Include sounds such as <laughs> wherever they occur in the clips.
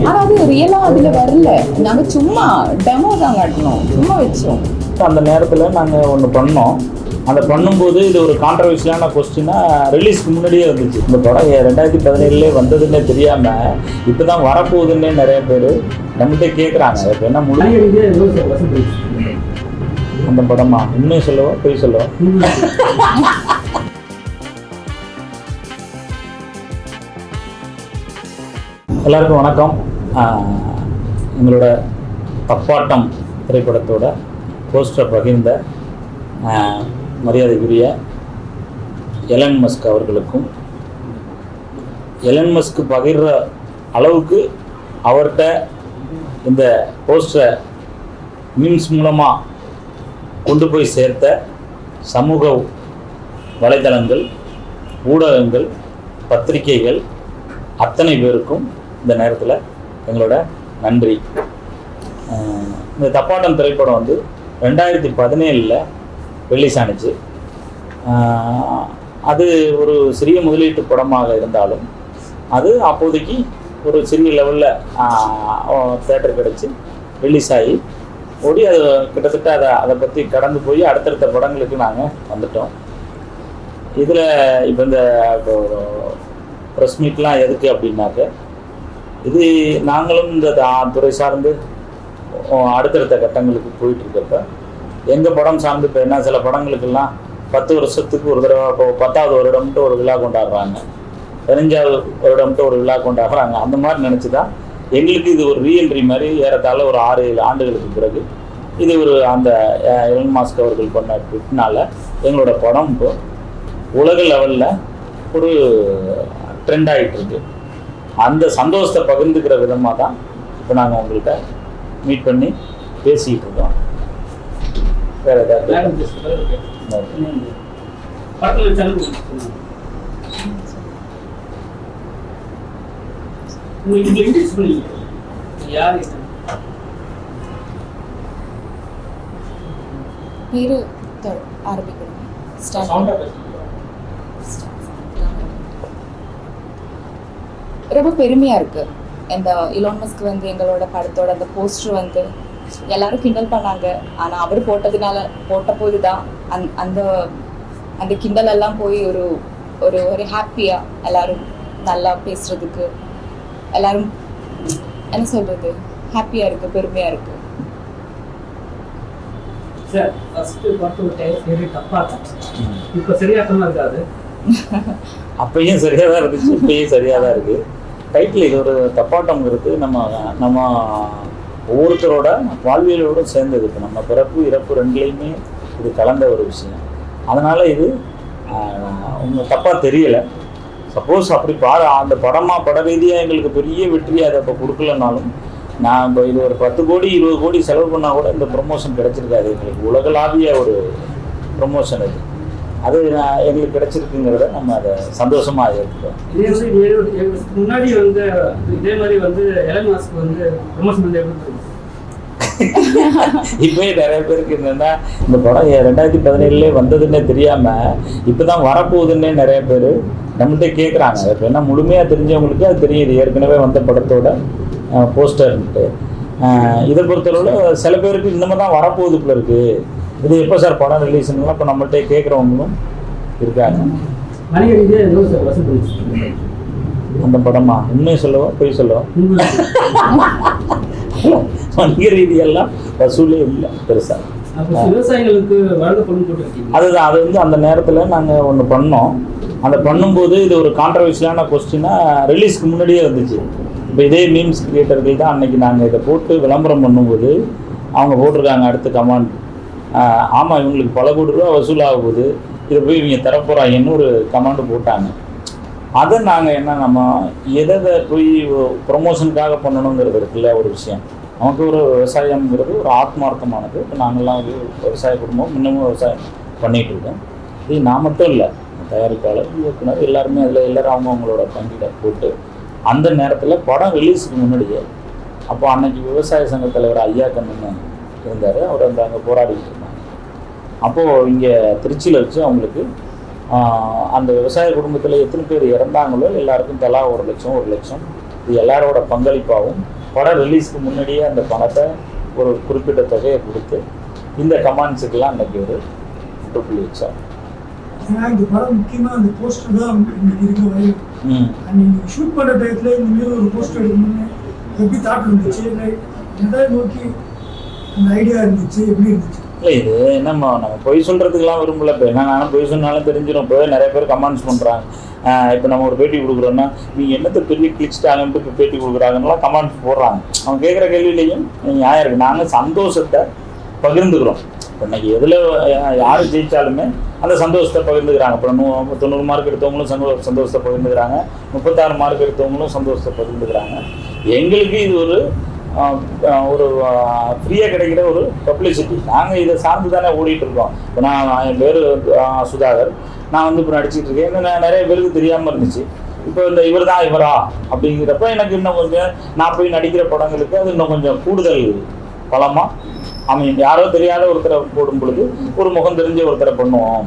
ஆனா அது ரியலா அதுல வரல. நாங்க சும்மா டெமோ தான் காட்டினோம் சும்மா வச்சோம். அந்த நேரத்தில் நாங்கள் ஒன்று பண்ணோம். அதை பண்ணும்போது இது ஒரு கான்ட்ரவர்ஷியலான கொஸ்டினாக ரிலீஸ்க்கு முன்னாடியே வந்துச்சு இந்த படம் ரெண்டாயிரத்தி பதினேழுலேயே வந்ததுன்னே தெரியாமல் இப்போ தான் வரப்போகுதுன்னே நிறைய பேர் நம்மகிட்ட கேட்குறாங்க இப்போ என்ன முழு அந்த படமா? உண்மையை சொல்லவா? பொய் சொல்லவா? <laughs> எல்லாருக்கும் வணக்கம். எங்களோட தப்பாட்டம் திரைப்படத்தோட போஸ்டர் பகிர்ந்த மரியாதைக்குரிய எலன் மஸ்க் அவர்களுக்கும் எலன் மஸ்க் பகிர்ற அளவுக்கு அவர்கிட்ட இந்த போஸ்டரை மீம்ஸ் மூலமாக கொண்டு போய் சேர்த்த சமூக வலைதளங்கள் ஊடகங்கள் பத்திரிகைகள் அத்தனை பேருக்கும் இந்த நேரத்தில் எங்களோட நன்றி. இந்த தப்பாட்டம் திரைப்படம் வந்து ரெண்டாயிரத்தி பதினேழில் ரிலீஸ் ஆனுச்சு. அது ஒரு சிறிய முதலீட்டு படமாக இருந்தாலும் அது அப்போதைக்கு ஒரு சிறிய லெவலில் தேட்டர் கிடச்சி ரிலீஸ் ஆகி ஓடி அது கிட்டத்தட்ட அதை அதை பற்றி கடந்து போய் அடுத்தடுத்த படங்களுக்கு நாங்கள் வந்துட்டோம். இதில் இப்போ இந்த ப்ரெஸ் மீட்லாம் எதுக்கு அப்படின்னாக்க இது நாங்களும் இந்த தா- துறை சார்ந்து அடுத்தடுத்த கட்டங்களுக்கு போயிட்டு எங்கள் படம் சார்ந்து இப்போ என்ன சில படங்களுக்கெல்லாம் பத்து வருஷத்துக்கு ஒரு தடவை இப்போ பத்தாவது வருடம்ட்டு ஒரு விழா கொண்டாடுறாங்க. பதினஞ்சாவது வருடம்ட்டு ஒரு விழா கொண்டாடுறாங்க. அந்த மாதிரி நினச்சி தான் எங்களுக்கு இது ஒரு ரீஎன்ட்ரி மாதிரி ஏறத்தாழ ஒரு ஆறு ஏழு ஆண்டுகளுக்கு பிறகு இது ஒரு அந்த எலன் மாஸ்க் அவர்கள் பண்ண ட்விட்னால எங்களோட படம் இப்போ உலக லெவலில் ஒரு ட்ரெண்ட் ஆகிட்டு இருக்கு அந்த சந்தோஷத்தை பகிர்ந்துக்கிற விதமாக தான் இப்போ நாங்கள் உங்கள்கிட்ட மீட் பண்ணி பேசிக்கிட்டு இருக்கோம். வேற ஏதாவது மேடம் பேசுறது படத்தில் ரொம்ப பெருமையா இருக்கு. இந்த இலான் மஸ்க் வந்து எங்களோட படத்தோட அந்த போஸ்டர் வந்து எல்லாரும் கிண்டல் பண்ணாங்க. ஆனா அவர் போட்டதுனால போட்ட போதுதான் அந் அந்த அந்த கிண்டல் எல்லாம் போய் ஒரு ஒரு ஒரு ஹாப்பியா எல்லாரும் நல்லா பேசுறதுக்கு எல்லாரும் என்ன சொல்றது? ஹாப்பியா இருக்கு பெருமையா இருக்கு. சார் ஃபர்ஸ்ட் பார்த்து ஒரு டைம் சரி தப்பா இப்போ சரியாக்கமா இருக்காது. <laughs> அப்பயும் சரியாக தான் இருந்துச்சு இப்பயும் சரியாக தான் இருக்குது டைட்டில் இது ஒரு தப்பாட்டம்ங்கிறது நம்ம நம்ம ஒவ்வொருத்தரோட வாழ்வியலோட சேர்ந்தது இப்போ நம்ம பிறப்பு இறப்பு ரெண்டுலேயுமே இது கலந்த ஒரு விஷயம். அதனால் இது உங்கள் தப்பாக தெரியலை. சப்போஸ் அப்படி பாட அந்த படமாக பட ரீதியாக எங்களுக்கு பெரிய வெற்றி அதை இப்போ கொடுக்கலனாலும் நான் இப்போ இது ஒரு பத்து கோடி இருபது கோடி செலவு பண்ணால் கூட இந்த ப்ரொமோஷன் கிடச்சிருக்காது. எங்களுக்கு உலகளாவிய ஒரு ப்ரொமோஷன் இது அது எங்களுக்கு கிடைச்சிருக்குங்கிறத நம்ம அதை ஏழு வருஷத்துக்கு முன்னாடி வந்து இதே மாதிரி வந்து எலன் வந்து இருந்துச்சு? <laughs> இப்போயே நிறைய பேருக்கு என்னென்னா இந்த படம் ரெண்டாயிரத்தி பதினேழுலேயே வந்ததுன்னே தெரியாமல் இப்போ தான் வரப்போகுதுன்னே நிறைய பேர் நம்மகிட்ட கேட்குறாங்க இப்போ என்ன முழுமையாக தெரிஞ்சவங்களுக்கு அது தெரியுது. ஏற்கனவே வந்த படத்தோட போஸ்டர்ன்ட்டு. இதை பொறுத்தளவில் சில பேருக்கு இன்னமும் தான் வரப்போகுது போல இருக்குது இது எப்போ சார் படம் ரிலீஸ்னுலாம் இப்போ நம்மள்ட்ட கேட்குறவங்களும் இருக்காங்க. அந்த படமா? உண்மையை சொல்லவா? பொய் சொல்லவா? வணிக ரீதியெல்லாம் வசூலே இல்லை பெருசாக அதுதான் அது வந்து அந்த நேரத்தில் நாங்கள் ஒன்று பண்ணோம். அதை பண்ணும்போது இது ஒரு கான்ட்ரவர்ஷியலான கொஸ்டினாக ரிலீஸ்க்கு முன்னாடியே வந்துச்சு இப்போ இதே மீம்ஸ் கிரியேட்டர்கள் தான் அன்னைக்கு நாங்கள் இதை போட்டு விளம்பரம் பண்ணும்போது அவங்க போட்டிருக்காங்க அடுத்த கமாண்ட் ஆமாம் இவங்களுக்கு பல கோடி ரூபா வசூலாக போகுது. இதை போய் இவங்க தரப்போகிறாங்கன்னு ஒரு கமாண்டு போட்டாங்க. அதை நாங்கள் என்ன நம்ம எதை எதை போய் ப்ரொமோஷனுக்காக பண்ணணுங்கிறது இருக்குல்ல ஒரு விஷயம். நமக்கு ஒரு விவசாயம்ங்கிறது ஒரு ஆத்மார்த்தமானது. இப்போ நாங்கள்லாம் ஒரு விவசாய குடும்பம் இன்னமும் விவசாயம் பண்ணிகிட்டு இருக்கோம். இது நான் மட்டும் இல்லை தயாரிப்பாளர் இயக்குனர் எல்லாருமே அதில் எல்லாரும் அவங்கவுங்களோட பங்கிட போட்டு அந்த நேரத்தில் படம் ரிலீஸுக்கு முன்னாடியே அப்போ அன்னைக்கு விவசாய சங்க தலைவர் ஐயா கண்ணன் இருந்தார். அவர் அந்த அங்கே போராடிட்டு அப்போது இங்கே திருச்சியில் வச்சு அவங்களுக்கு அந்த விவசாய குடும்பத்தில் எத்தனை பேர் இறந்தாங்களோ எல்லாருக்கும் தலா ஒரு லட்சம் ஒரு லட்சம். இது எல்லாரோட பங்களிப்பாகவும் படம் ரிலீஸ்க்கு முன்னாடியே அந்த பணத்தை ஒரு குறிப்பிட்ட தொகையை கொடுத்து இந்த கமாண்ட்ஸுக்கெல்லாம் அன்னைக்கு ஒரு ட்ரிபிள் வச்சார். ஏன்னா இந்த படம் முக்கியமா அந்த போஸ்டர் தான் இன்னைக்கு இருக்க வரையும் ம். நீங்க ஷூட் பண்ற டயத்துல இந்த மாதிரி ஒரு போஸ்டர் எடுக்கணும்னு எப்படி தாட் இருந்துச்சு? இல்லை எதை நோக்கி அந்த ஐடியா இருந்துச்சு? எப்படி இருந்துச்சு? இல்லை இது நம்ம நம்ம பொய் சொல்கிறதுக்கெல்லாம் விரும்பல. இப்போ என்ன நானும் பொய் சொன்னாலும் தெரிஞ்சிடும் இப்போ நிறைய பேர் கமெண்ட்ஸ் பண்ணுறாங்க இப்போ நம்ம ஒரு பேட்டி கொடுக்குறோன்னா நீங்கள் என்னத்தை பெரிய கிளிச்சிட்டாங்கன்ட்டு இப்போ பேட்டி கொடுக்குறாங்கலாம் கமெண்ட்ஸ் போடுறாங்க. அவங்க கேட்குற கேள்வியிலையும் நியாயம் இருக்குது நாங்கள் சந்தோஷத்தை பகிர்ந்துக்கிறோம். இப்போ இன்னைக்கு எதில் யார் ஜெயித்தாலுமே அந்த சந்தோஷத்தை பகிர்ந்துக்கிறாங்க. இப்போ நூ தொண்ணூறு மார்க் எடுத்தவங்களும் சந்தோ சந்தோஷத்தை பகிர்ந்துக்கிறாங்க. முப்பத்தாறு மார்க் எடுத்தவங்களும் சந்தோஷத்தை பகிர்ந்துக்கிறாங்க. எங்களுக்கு இது ஒரு ஒரு ஃப்ரீயாக கிடைக்கிற ஒரு பப்ளிசிட்டி நாங்கள் இதை சார்ந்து தானே ஓடிட்டு இருக்கோம். இப்போ நான் என் பேர் சுதாகர். நான் வந்து இப்போ நடிச்சிட்டு இருக்கேன். இன்னும் நிறைய பேருக்கு தெரியாமல் இருந்துச்சு. இப்போ இந்த இவர் தான் இவரா அப்படிங்கிறப்ப எனக்கு இன்னும் கொஞ்சம் நான் போய் நடிக்கிற படங்களுக்கு அது இன்னும் கொஞ்சம் கூடுதல் பலமாக அமையும். யாரோ தெரியாத ஒருத்தரை போடும் பொழுது ஒரு முகம் தெரிஞ்ச ஒருத்தரை பண்ணுவோம்.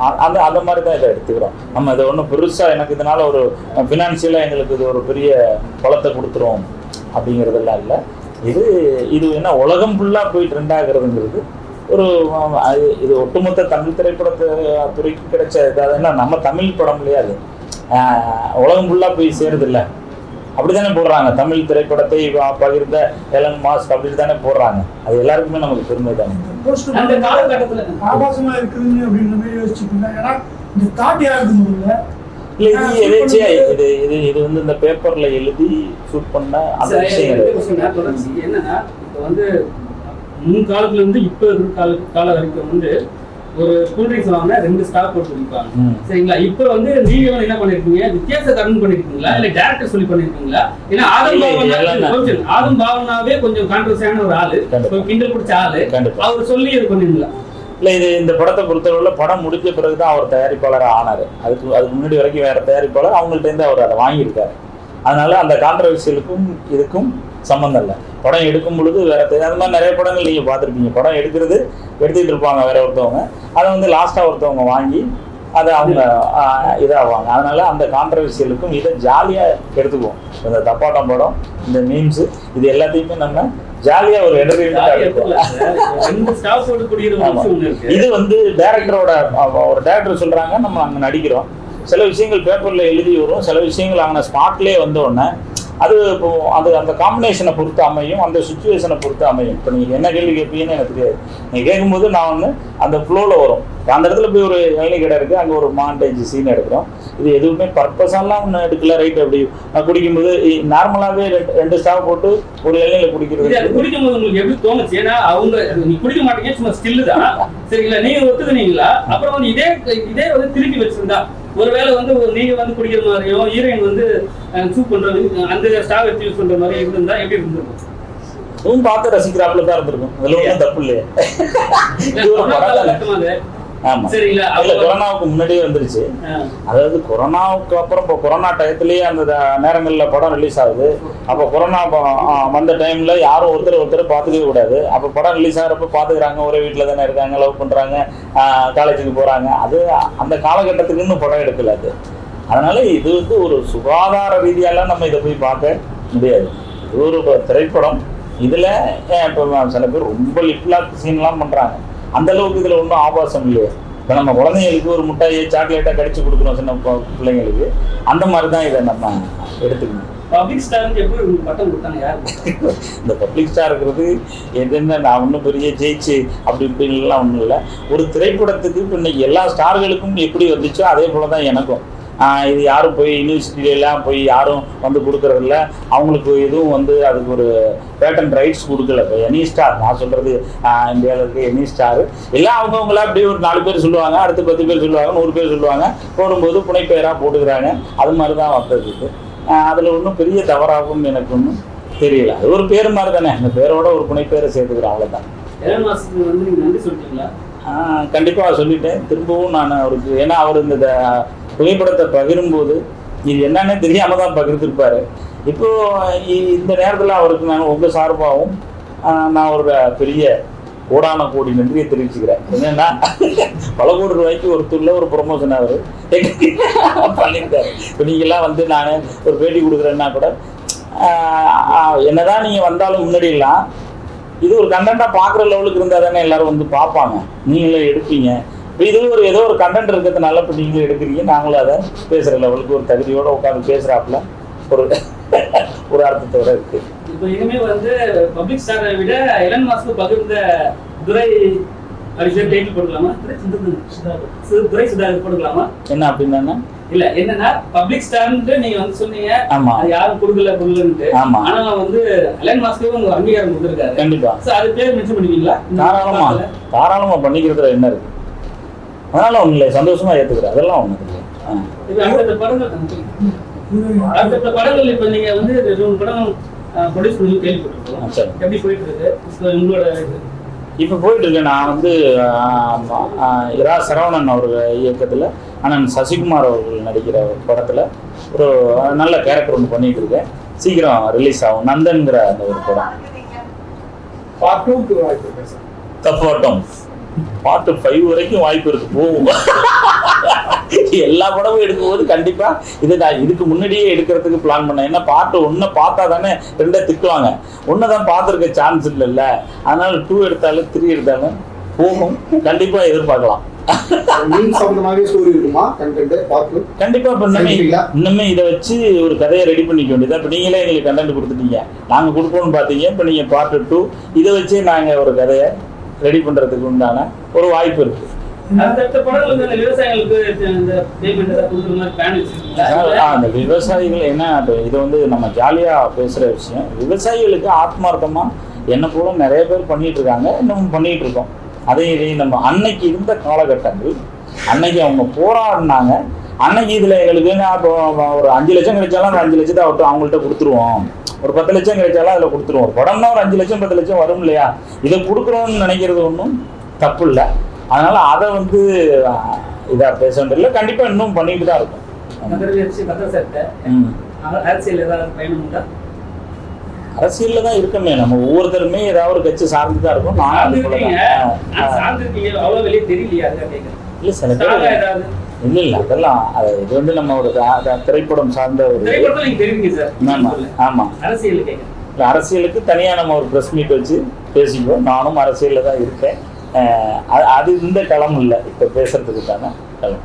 அ- அந்த அந்த மாதிரி தான் இதை எடுத்துக்கிறோம். நம்ம இதை ஒன்றும் பெருசாக எனக்கு இதனால ஒரு ஃபினான்ஷியலாக எங்களுக்கு இது ஒரு பெரிய பலத்தை கொடுத்துரும். அப்படிங்கிறதெல்லாம் இல்லை. இது இது என்ன உலகம் ஃபுல்லாக போய் ட்ரெண்ட் ஆகுறதுங்கிறது ஒரு இது ஒட்டுமொத்த தமிழ் திரைப்படத்து துறைக்கு கிடைச்ச இது. அதென்னா நம்ம தமிழ் படம் இல்லையா அது? உலகம் ஃபுல்லாக போய் சேருது இல்லை. அப்படித்தானே போடுறாங்க. தமிழ் திரைப்படத்தை பகிர்ந்த எலன் மாஸ்க் அப்படி தானே போடுறாங்க. அது எல்லாருக்குமே நமக்கு பெருமை தானே. காலகட்டத்துல ஆபாசமா இருக்குதுன்னு அப்படின்ற மாதிரி யோசிச்சுட்டு ஏன்னா இந்த தாட் யாருக்கு முதல்ல? இல்லை இது எதேச்சியா இது இது இது வந்து இந்த பேப்பர்ல எழுதி ஷூட் பண்ண அந்த விஷயம். என்னன்னா இப்போ வந்து முன் காலத்துல இருந்து இப்போ இருக்கிற கால கால வரைக்கும் வந்து ஒரு கூல்ட்ரிங்க்ஸ் வாங்கினா ரெண்டு ஸ்டாக் போட்டு. சரிங்களா? இப்போ வந்து நீங்க வந்து என்ன பண்ணிருக்கீங்க? வித்தியாச கடன் பண்ணிருக்கீங்களா? இல்ல டேரக்டர் சொல்லி பண்ணிருக்கீங்களா? ஏன்னா ஆதம் பாவனா ஆதம் பாவனாவே கொஞ்சம் கான்ட்ரவர்சியான ஒரு ஆளு. கிண்டல் பிடிச்ச ஆளு. அவர் சொல்லி இது பண்ணீங்களா இல்லை இது இந்த படத்தை பொறுத்தளவில் படம் முடிஞ்ச பிறகு தான் அவர் தயாரிப்பாளராக ஆனார். அதுக்கு அதுக்கு முன்னாடி வரைக்கும் வேறு தயாரிப்பாளர் அவங்கள்ட்டேருந்து அவர் அதை வாங்கியிருக்காரு. அதனால் அந்த கான்ட்ரவர்சியலுக்கும் இதுக்கும் சம்மந்தம் இல்லை. படம் எடுக்கும் பொழுது வேற அந்த மாதிரி நிறைய படங்கள் நீங்கள் பார்த்துருப்பீங்க. படம் எடுக்கிறது எடுத்துக்கிட்டு இருப்பாங்க வேற ஒருத்தவங்க. அதை வந்து லாஸ்ட்டாக ஒருத்தவங்க வாங்கி அதை அவங்க இதாகுவாங்க அதனால அந்த கான்ட்ரவர்சியலுக்கும் இதை ஜாலியாக எடுத்துக்குவோம். இந்த தப்பாட்டம் படம் இந்த மீம்ஸு இது எல்லாத்தையுமே நம்ம ஜாலியாக ஒரு இருக்கு. இது வந்து டேரக்டரோட ஒரு டேரக்டர் சொல்றாங்க நம்ம அங்க நடிக்கிறோம். சில விஷயங்கள் பேப்பர்ல எழுதி வரும் சில விஷயங்கள் அங்கே ஸ்பாட்லேயே வந்த உடனே அது இப்போ அது அந்த காம்பினேஷனை பொறுத்து அமையும் அந்த சுச்சுவேஷனை பொறுத்து அமையும். இப்போ நீங்கள் என்ன கேள்வி கேட்பீங்கன்னு எனக்கு தெரியாது. நீங்கள் கேட்கும்போது நான் வந்து அந்த ஃப்ளோவில் வரும். அந்த இடத்துல போய் ஒரு இளநீ கடை இருக்குது அங்கே ஒரு மாண்டேஜ் சீன் எடுக்கிறோம். இது எதுவுமே பர்பஸாலாம் ஒன்றும் எடுக்கல. ரைட் அப்படி. நான் குடிக்கும்போது நார்மலாகவே ரெண்டு ரெண்டு ஸ்டாவ் போட்டு ஒரு இளநில குடிக்கிறது. குடிக்கும் போது உங்களுக்கு எப்படி தோணுச்சு? ஏன்னா அவங்க நீ குடிக்க மாட்டீங்க சும்மா ஸ்டில்லு தான். சரிங்களா? நீங்க ஒத்துக்குனீங்களா அப்புறம் வந்து இதே இதே வந்து திருப்பி வச்சிருந்தா. ஒருவேளை வந்து நீங்க வந்து குடிக்கிற மாதிரியும் ஹீரோயின் வந்து சூப் பண்றது அந்த ஸ்டாவ் வச்சு யூஸ் பண்ற மாதிரி இருந்திருந்தா எப்படி இருந்திருக்கும்? பார்த்து ரசிக்கிறாப்புல தான் இருந்திருக்கும். அதில் ஒன்றும் தப்பு இல்லையே. சரிங்களா? இல்ல கொரோனாவுக்கு முன்னாடியே வந்துருச்சு. அதாவது கொரோனாவுக்கு அப்புறம் இப்போ கொரோனா டயத்துலயே அந்த நேரங்கள்ல படம் ரிலீஸ் ஆகுது. அப்போ கொரோனா வந்த டைம்ல யாரும் ஒருத்தர் ஒருத்தர் பார்த்துக்கவே கூடாது. அப்போ படம் ரிலீஸ் ஆகிறப்ப பார்த்துக்கிறாங்க. ஒரே வீட்டில் தானே இருக்காங்க லவ் பண்றாங்க காலேஜுக்கு போறாங்க. அது அந்த காலகட்டத்துக்கு இன்னும் படம் எடுக்கல அது. அதனால இது வந்து ஒரு சுகாதார ரீதியாலாம் நம்ம இதை போய் பார்க்க முடியாது. இது ஒரு திரைப்படம். இதுல இப்போ சில பேர் ரொம்ப லிப்லாக் சீன்லாம் பண்றாங்க. அந்த அளவுக்கு இதுல ஒன்றும் ஆபாசம் இல்லையே. இப்போ நம்ம குழந்தைங்களுக்கு ஒரு முட்டாயை சாக்லேட்டாக கடிச்சு கொடுக்குறோம் சின்ன பிள்ளைங்களுக்கு அந்த மாதிரி தான் இதை நம்ம எடுத்துக்கணும். பப்ளிக் ஸ்டாருக்கு எப்படி பட்டம் கொடுத்தாங்க? யாரு இந்த பப்ளிக் ஸ்டார் இருக்கிறது எதுன்னு நான் ஒன்றும் பெரிய ஜெயிச்சு அப்படி இப்படின்லாம் ஒன்றும் இல்லை. ஒரு திரைப்படத்துக்கு இப்போ இன்னைக்கு எல்லா ஸ்டார்களுக்கும் எப்படி வந்துச்சோ அதே போல தான் எனக்கும். இது யாரும் போய் யூனிவர்சிட்டியிலாம் போய் யாரும் வந்து கொடுக்கறதில்ல. அவங்களுக்கு எதுவும் வந்து அதுக்கு ஒரு பேட்டன் ரைட்ஸ் கொடுக்கல. இப்போ எனி ஸ்டார் நான் சொல்கிறது இந்தியாவில் இருக்க எனி ஸ்டார் எல்லாம் அவங்கவுங்களா அப்படியே ஒரு நாலு பேர் சொல்லுவாங்க அடுத்து பத்து பேர் சொல்லுவாங்க நூறு பேர் சொல்லுவாங்க. போடும்போது புனைப்பெயராக போட்டுக்கிறாங்க. அது மாதிரி தான் வந்தது அதில் ஒன்றும் பெரிய தவறாகவும் எனக்கு ஒன்றும் தெரியல. அது ஒரு பேர் மாதிரி தானே அந்த பேரோட ஒரு புனைப்பேரை சேர்த்துக்கிறோம் அவ்வளோதான் கண்டிப்பாக சொல்லிட்டேன். திரும்பவும் நான் அவருக்கு ஏன்னா அவர் இந்த புகைப்படத்தை பகிரும்போது இது என்னன்னே தெரியாம தான் பகிர்ந்துருப்பாரு. இப்போ இந்த நேரத்தில் அவருக்கு நான் உங்க சார்பாகவும் நான் ஒரு பெரிய கோடான கோடி நன்றியை தெரிவிச்சுக்கிறேன். என்னன்னா பல கோடி ரூபாய்க்கு ஒருத்தர்ல ஒரு ப்ரொமோஷன் அவர். பண்ணியிருக்காரு. இப்போ நீங்களாம் வந்து நான் ஒரு பேட்டி கொடுக்குறேன்னா கூட என்னதான் நீங்கள் வந்தாலும் முன்னாடியெல்லாம் இது ஒரு கண்டென்ட்டாக பார்க்குற லெவலுக்கு இருந்தால் தானே எல்லாரும் வந்து பார்ப்பாங்க. நீங்களே எடுப்பீங்க. இது ஒரு ஏதோ ஒரு கண்டென்ட் இருக்கிறதுனால இப்போ நீங்களும் எடுக்கிறீங்க. நாங்களும் அதை பேசுகிற லெவலுக்கு ஒரு தகுதியோடு உட்காந்து பேசுகிறாப்புல ஒரு <laughs> ஒரு அர்த்தத்தோட இருக்கு. இப்போ இனிமே வந்து பப்ளிக் ஸ்டாரை விட எலன் மாஸ்க் பகிர்ந்த துரை அப்படின்னு டைட்டில் போட்டுக்கலாமா துரை சுதாகர் போட்டுக்கலாமா என்ன அப்படின்னா? இல்ல என்னன்னா பப்ளிக் ஸ்டார்ன்ட்டு நீங்க வந்து சொன்னீங்க. ஆமா. அது யாரும் கொடுக்கல கொடுக்கலன்ட்டு. ஆமா. ஆனா வந்து எலன் மாஸ்க்கு ஒரு அங்கீகாரம் கொடுத்துருக்காரு. கண்டிப்பா. அது பேர் மென்ஷன் பண்ணுவீங்களா தாராளமா? தாராளமா பண்ணிக்கிறதுல என்ன இருக்கு? அதனால ஒண்ணு இல்லை சந்தோஷமா ஏத்துக்கிறேன் அதெல்லாம். இப்ப அடுத்த படங்கள் அடுத்த படங்கள் இப்ப நீங்க வந்து ரெண்டு படம் ப்ரொடியூஸ் பண்ணி கேள்விப்பட்டிருக்கோம். எப்படி போயிட்டு இருக்கு இப்ப உங்களோட இப்போ போயிட்டு இருக்கேன் நான் வந்து இரா சரவணன் அவர்கள் இயக்கத்தில் அண்ணன் சசிகுமார் அவர்கள் நடிக்கிற படத்தில் ஒரு நல்ல கேரக்டர் ஒன்று பண்ணிட்டு இருக்கேன். சீக்கிரம் ரிலீஸ் ஆகும். நந்தன்கிற அந்த ஒரு படம். தப்பாட்டம் பாட்டு ஃபைவ் வரைக்கும் வாய்ப்பு இருக்கு. போகும் எல்லா படமும் எடுக்கும்போது கண்டிப்பா இது நான் இதுக்கு முன்னாடியே எடுக்கிறதுக்கு பிளான் பண்ணேன். ஏன்னா பாட்டு ஒன்றை பார்த்தா தானே ரெண்டை திட்டுவாங்க. ஒன்று தான் பார்த்துருக்க சான்ஸ் இல்லைல்ல. அதனால டூ எடுத்தாலும் த்ரீ எடுத்தாலும் போகும். கண்டிப்பா எதிர்பார்க்கலாம். பார்ட் கண்டிப்பா? இன்னுமே இதை வச்சு ஒரு கதையை ரெடி பண்ணிக்க வேண்டியதா? இப்ப நீங்களே எங்களுக்கு கண்டென்ட் கொடுத்துட்டீங்க. நாங்க கொடுப்போம்னு பாத்தீங்க இப்ப நீங்க பார்ட் டூ இதை வச்சே நாங்க ஒரு கதையை ரெடி பண்றதுக்கு உண்டான ஒரு வாய்ப்பு இருக்கு. அந்த விவசாயிகள் என்ன இது வந்து நம்ம ஜாலியா பேசுற விஷயம். விவசாயிகளுக்கு ஆத்மார்த்தமா என்ன போல நிறைய பேர் பண்ணிட்டு இருக்காங்க இன்னும் பண்ணிட்டு இருக்கோம். அதே இதையும் நம்ம அன்னைக்கு இருந்த காலகட்டங்கள் அன்னைக்கு அவங்க போராடினாங்க. அன்னைக்கு இதுல எங்களுக்கு இப்போ ஒரு அஞ்சு லட்சம் கிடைச்சாலும் அந்த அஞ்சு லட்சத்தை அவர்கிட்ட அவங்கள்ட்ட கொடுத்துருவோம். ஒரு பத்து லட்சம் கிடைச்சாலும் அதில் கொடுத்துருவோம். ஒரு படம்னா ஒரு அஞ்சு லட்சம் பத்து லட்சம் வரும் இல்லையா? இதை கொடுக்குறோம்னு நினைக்கிறது ஒன்றும் தப்பு இல்லை. அதனால அதை வந்து ஆஹ், இதா பேச வேண்டியதில்லை கண்டிப்பா இன்னும் பண்ணிட்டு தான் இருக்கும். அரசியல்ல தான் இருக்கமே. நம்ம ஒவ்வொருத்தருமே ஏதாவது ஒரு கட்சி சார்ந்து தான் இருக்கும். நான் அது போல தான். இல்ல சில பேர் இல்ல இல்ல அதெல்லாம் அது இது வந்து நம்ம ஒரு திரைப்படம் சார்ந்த ஒரு ஆமா ஆமா. அரசியல் கேட்கறேன் இல்ல, அரசியலுக்கு தனியா நம்ம ஒரு ப்ரெஸ் மீட் வச்சு பேசிக்குவோம். நானும் அரசியல்ல தான் இருக்கேன். அது- அது இந்த களம் இல்லை. இப்ப பேசுறதுக்கான களம்.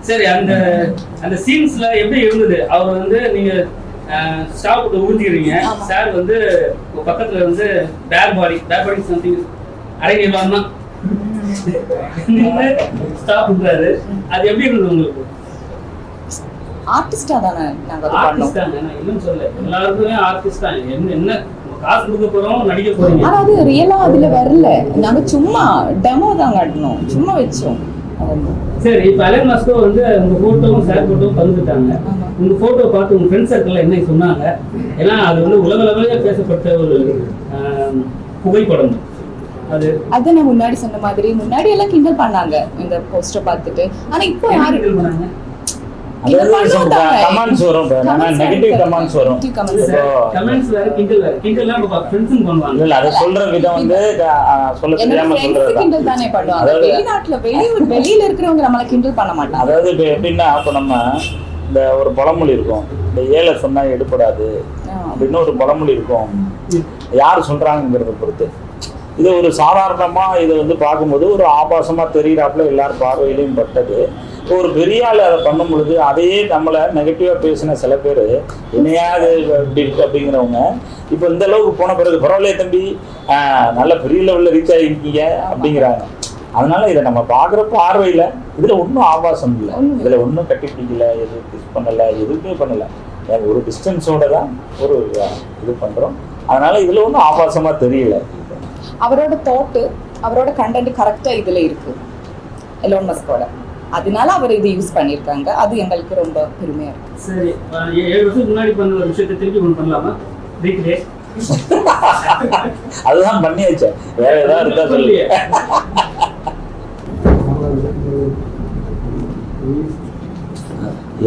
சரி அந்த அந்த சீன்ஸ்ல எப்படி இருந்தது? அவர் வந்து நீங்க ஸ்டாப் ஊத்திக்கிறீங்க. சார் வந்து பக்கத்துல வந்து பேர் பாடி பேர் பாடி சம்திங் அரை நிர்வாகம் ஸ்டாப் பண்றாரு. அது எப்படி இருந்தது உங்களுக்கு? ஆர்டிஸ்டா தானே நாங்க ஆர்டிஸ்ட் தான்? நான் இல்லைன்னு சொல்ல எல்லாருக்குமே ஆர்டிஸ்ட் தான் என்ன என்ன காசு கொடுக்க போறோம் நடிக்க போறீங்க. ஆனா அது ரியலா அதுல வரல. நாங்க சும்மா டெமோ தான் காட்டினோம் சும்மா வச்சோம். சரி இப்ப அலன் மாஸ்கோ வந்து உங்க போட்டோவும் சார் போட்டோவும் பகிர்ந்துட்டாங்க. உங்க போட்டோ பார்த்து உங்க ஃப்ரெண்ட் சர்க்கிள் என்ன சொன்னாங்க? ஏன்னா அது வந்து உலக பேசப்பட்ட ஒரு புகைப்படம். அது? நான் முன்னாடி சொன்ன மாதிரி முன்னாடி எல்லாம் கிண்டல் பண்ணாங்க இந்த போஸ்டர் பார்த்துட்டு. ஆனா இப்போ யாரு feel பண்ணாங்க? அதாவது கமெண்ட்ஸ் வரும் நெகட்டிவ் கமெண்ட்ஸ் வரும் இப்போ. கமெண்ட்ஸ் வேற கிண்டல் வேற கிண்டல்லாம் இப்ப ஃப்ரெண்ட்ஸும் இல்ல பண்ணுவாங்க. இல்ல அதை சொல்ற விதம் வந்து அஹ், சொல்ல என்னோட தெரியாம ஃப்ரெண்ட்ஸ் சொல்றதுதான் கிண்டல் தானே பண்ணுவாங்க. அதாவது- வெளிநாட்டுல வெளியூர் வெளியில இருக்கிறவங்க நம்மள கிண்டல் பண்ண மாட்டாங்க. அதாவது இப்போ எப்படின்னா இப்போ நம்ம இந்த ஒரு பழமொழி இருக்கும். இந்த ஏழை சொன்னா எடுபடாது. ஆ. அப்படின்னு ஒரு பழமொழி இருக்கும். யார் சொல்றாங்கிறத பொறுத்து. இது ஒரு சாதாரணமாக இதை வந்து பார்க்கும்போது ஒரு ஆபாசமாக தெரிகிறாப்புல எல்லார் பார்வையிலையும் பட்டது. ஒரு பெரிய ஆள் அதை பண்ணும் பொழுது அதையே நம்மளை நெகட்டிவாக பேசின சில பேர் என்னையாது இப்படி இருக்கு அப்படிங்கிறவங்க இப்போ இந்த அளவுக்கு போன பிறகு பரவாயில்லையே தம்பி நல்ல பெரிய லெவலில் ரீச் ஆகிருக்கீங்க அப்படிங்கிறாங்க. அதனால இதை நம்ம பார்க்குற பார்வையில் இதில் ஒன்றும் ஆபாசம் இல்லை. இதில் ஒன்றும் கட்டி பிடிக்கல எதுவும் டிஸ் பண்ணலை எதுவுமே பண்ணலை. ஒரு டிஸ்டன்ஸோட தான் ஒரு இது பண்ணுறோம் அதனால இதில் ஒன்றும் ஆபாசமாக தெரியல. அவரோட தாட்டு அவரோட கண்டென்ட் கரெக்டா இதுல இருக்கு. எலோன் மஸ்கோட அதனால அவர் இது யூஸ் பண்ணியிருக்காங்க. அது எங்களுக்கு ரொம்ப பெருமையா இருக்கு. சரி ஏழு வருஷத்துக்கு முன்னாடி பண்ண ஒரு விஷயத்தை திருப்பி ஒன்று பண்ணலாமா? ரீக்ரியேட் <laughs> அதுதான் பண்ணியாச்சு. வேற ஏதாவது இருக்கா சொல்லி.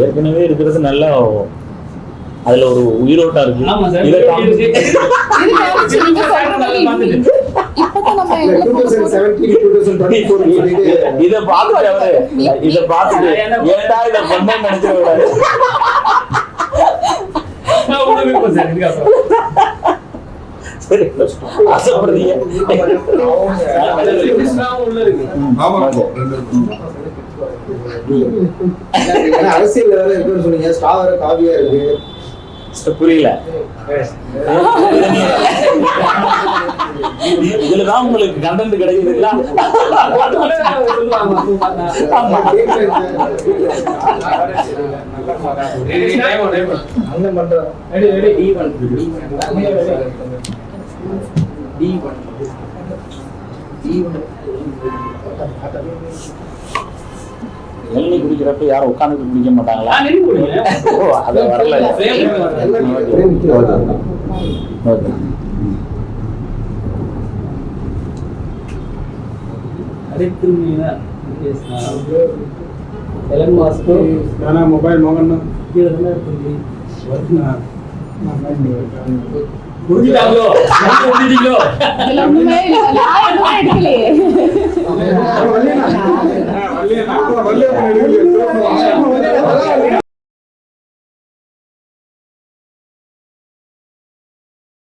ஏற்கனவே இருக்கிறது நல்லா அதுல ஒரு உயிரோட்டம் ஆமா <laughs> இருக்கு இதை தாண்டி- இது காமிச்சு நீங்க சொல்ற மாதிரி பார்த்துட்டு. இப்பதான் நம்ம இல்ல எங்களை two thousand seventeen two thousand twenty four இத பார்த்துட்டு அவரு இத பார்த்துட்டு ஏன்டா இத ஏன்னா அரசியல் வேற இருக்குன்னு சொன்னீங்க. ஸ்டா வேற காவியா இருக்கு. புரியல. இதுலதான் உங்களுக்கு கண்டென்ட் கிடைக்குதுங்களா இளநீ குடிக்கிறப்ப யாரும் உட்கார்ந்துட்டு குடிக்க மாட்டாங்களா? ஓ அது வரல. ஓகே. అరిత్తుల మీద ఎలన్ మాస్క్ నా మొబైల్ మోగన్న ఉంటుంది